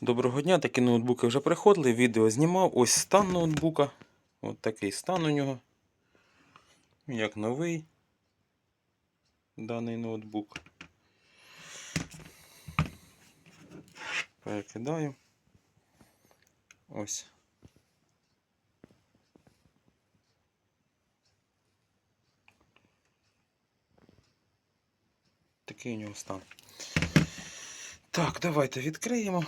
Доброго дня, такі ноутбуки вже приходили, відео знімав. Ось стан ноутбука. Ось такий стан у нього. Як новий даний ноутбук. Перекидаю. Ось. Такий у нього стан. Так, давайте відкриємо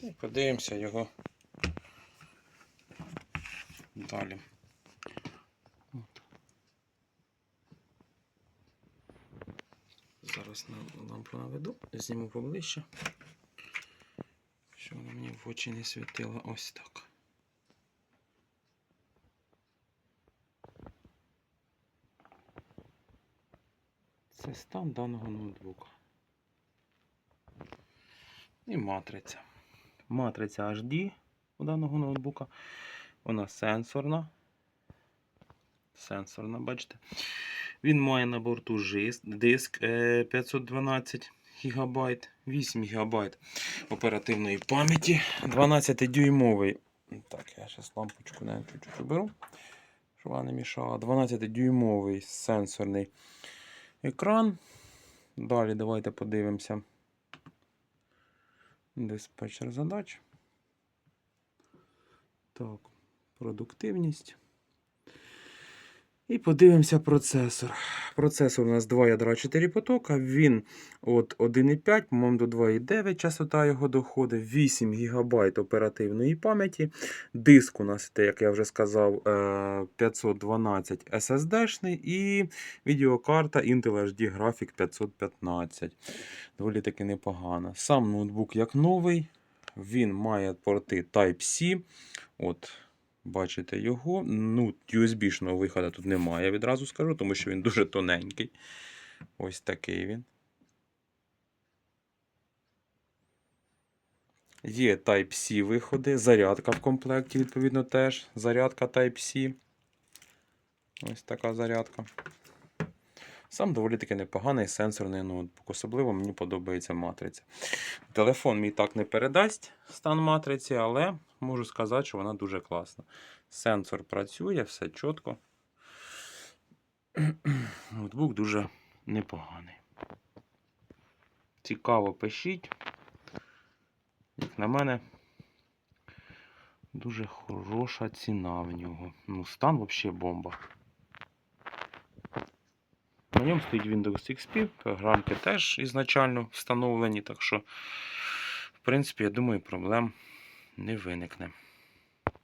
і подивимося його далі. От. Зараз лампу наведу, зніму поближче, щоб вона мені в очі не світила ось так. Це стан даного ноутбука. І матриця. Матриця HD у даного ноутбука. Вона сенсорна. Сенсорна, бачите. Він має на борту диск е, 512 ГБ, 8 ГБ оперативної пам'яті, 12-дюймовий. Так, я зараз лампочку навіть чуть-чуть уберу, щоб вона не мішала. 12-дюймовий сенсорний екран. Далі давайте подивимося. Диспетчер задач. Так, продуктивність. І подивимося процесор. Процесор у нас 2 ядра 4 потока. Він от 1,5, по-моєму, до 2,9 частота його доходить, 8 ГБ оперативної пам'яті. Диск у нас, як я вже сказав, е, 512 SSD-шний і відеокарта Intel HD Graphic 515. Доволі таки непогано. Сам ноутбук як новий. Він має порти Type-C. От, бачите його. Ну, USB-шного виходу тут немає, відразу скажу, тому що він дуже тоненький. Ось такий він. Є Type-C виходи, зарядка в комплекті, відповідно, теж. Зарядка Type-C. Ось така зарядка. Сам доволі таки непоганий сенсорний ноутбук. Особливо мені подобається матриця. Телефон мій так не передасть стан матриці, але можу сказати, що вона дуже класна. Сенсор працює, все чітко. Ноутбук дуже непоганий. Цікаво пишіть. Як на мене, дуже хороша ціна в нього. Ну, стан взагалі бомба. На ньому стоїть Windows XP, програмки теж ізначально встановлені, так що, в принципі, я думаю, проблем не виникне.